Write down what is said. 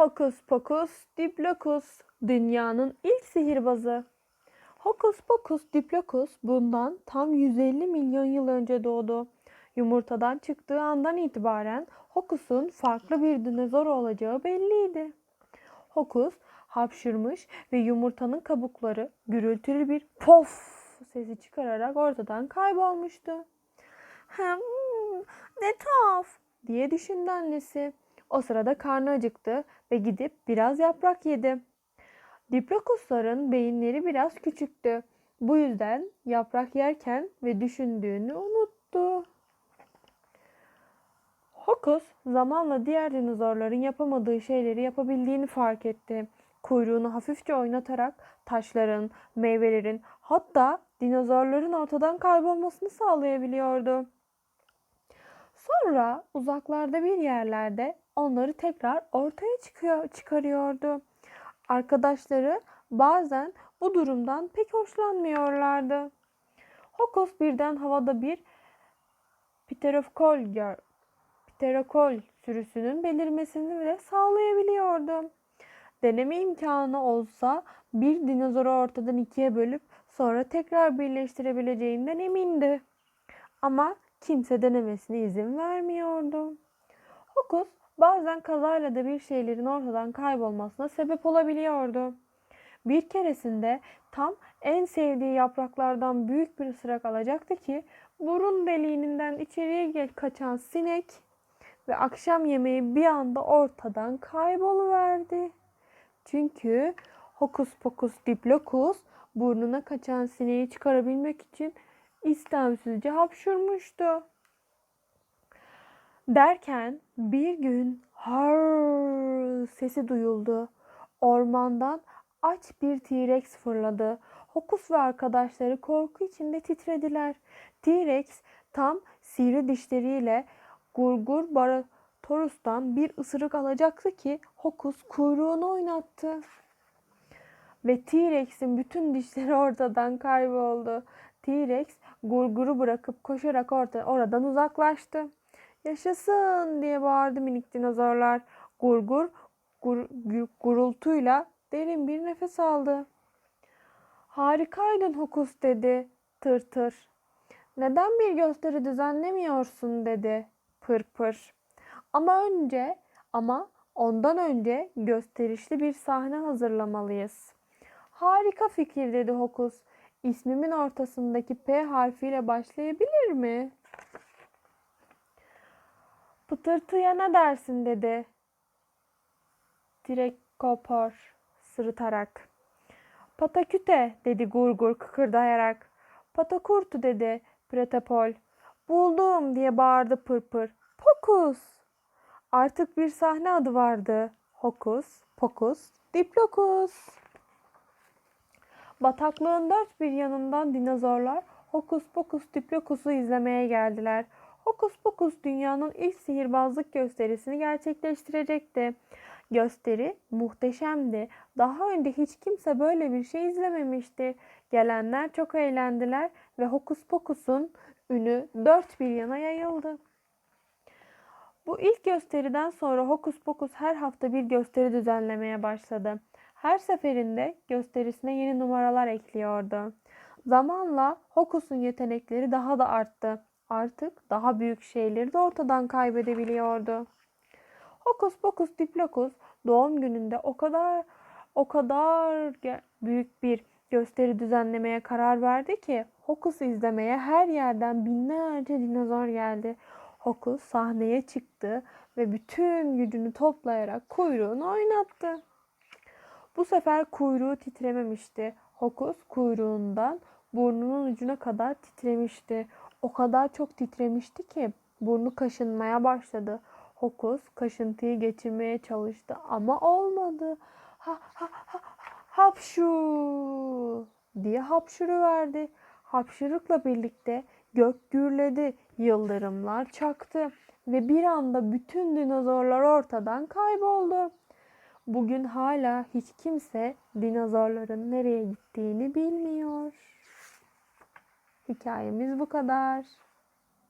Hokus pokus diplokus dünyanın ilk sihirbazı. Hokus pokus diplokus bundan tam 150 milyon yıl önce doğdu. Yumurtadan çıktığı andan itibaren Hokus'un farklı bir dinozor olacağı belliydi. Hokus hapşırmış ve yumurtanın kabukları gürültülü bir pof sesi çıkararak ortadan kaybolmuştu. Hem ne tuhaf diye düşündü annesi. O sırada karnı acıktı ve gidip biraz yaprak yedi. Diplokusların beyinleri biraz küçüktü. Bu yüzden yaprak yerken ve düşündüğünü unuttu. Hokus zamanla diğer dinozorların yapamadığı şeyleri yapabildiğini fark etti. Kuyruğunu hafifçe oynatarak taşların, meyvelerin hatta dinozorların ortadan kaybolmasını sağlayabiliyordu. Sonra uzaklarda bir yerlerde onları tekrar ortaya çıkıyor, çıkarıyordu. Arkadaşları bazen bu durumdan pek hoşlanmıyorlardı. Hokus birden havada bir pterokol pterokol sürüsünün belirmesini bile sağlayabiliyordu. Deneme imkanı olsa bir dinozoru ortadan ikiye bölüp sonra tekrar birleştirebileceğinden emindi. Ama kimse denemesine izin vermiyordu. Hokus bazen kazayla da bir şeylerin ortadan kaybolmasına sebep olabiliyordu. Bir keresinde tam en sevdiği yapraklardan büyük bir ısırak alacaktı ki burun deliğinden içeriye kaçan sinek ve akşam yemeği bir anda ortadan kayboluverdi. Çünkü hokus pokus diplokus burnuna kaçan sineği çıkarabilmek için istemsizce hapşurmuştu. Derken bir gün har sesi duyuldu. Ormandan aç bir T-Rex fırladı. Hokus ve arkadaşları korku içinde titrediler. T-Rex tam sivri dişleriyle Gurgur Baratorus'tan bir ısırık alacaktı ki Hokus kuyruğunu oynattı. Ve T-Rex'in bütün dişleri ortadan kayboldu. T-Rex Gurgur'u bırakıp koşarak orta, oradan uzaklaştı. Yaşasın diye bağırdı minik dinozorlar. Gurgur gur, gurultuyla derin bir nefes aldı. Harikaydın Hokus dedi tır tır. Neden bir gösteri düzenlemiyorsun dedi pır pır. Ama önce ama ondan önce gösterişli bir sahne hazırlamalıyız. Harika fikir dedi Hokus. İsmimin ortasındaki P harfiyle başlayabilir mi? Pıtırtıya ne dersin dedi. Direkt kopar sırıtarak. Pataküte dedi Gurgur kıkırdayarak. Patakurtu dedi Pretapol. Buldum diye bağırdı Pırpır. Pokus. Artık bir sahne adı vardı. Hokus, pokus, diplokus. Bataklığın dört bir yanından dinozorlar Hokus Pokus Diplokus'u izlemeye geldiler. Hokus Pokus dünyanın ilk sihirbazlık gösterisini gerçekleştirecekti. Gösteri muhteşemdi. Daha önce hiç kimse böyle bir şey izlememişti. Gelenler çok eğlendiler ve Hokus Pokus'un ünü dört bir yana yayıldı. Bu ilk gösteriden sonra Hokus Pokus her hafta bir gösteri düzenlemeye başladı. Her seferinde gösterisine yeni numaralar ekliyordu. Zamanla Hokus'un yetenekleri daha da arttı. Artık daha büyük şeyleri de ortadan kaybedebiliyordu. Hokus Pokus Diplokus doğum gününde o kadar o kadar büyük bir gösteri düzenlemeye karar verdi ki Hokus izlemeye her yerden binlerce dinozor geldi. Hokus sahneye çıktı ve bütün gücünü toplayarak kuyruğunu oynattı. Bu sefer kuyruğu titrememişti. Hokus kuyruğundan burnunun ucuna kadar titremişti. O kadar çok titremişti ki burnu kaşınmaya başladı. Hokus kaşıntıyı geçirmeye çalıştı ama olmadı. Ha ha ha hapşu diye hapşuru verdi. Hapşırıkla birlikte gök gürledi, yıldırımlar çaktı ve bir anda bütün dinozorlar ortadan kayboldu. Bugün hala hiç kimse dinozorların nereye gittiğini bilmiyor. Hikayemiz bu kadar.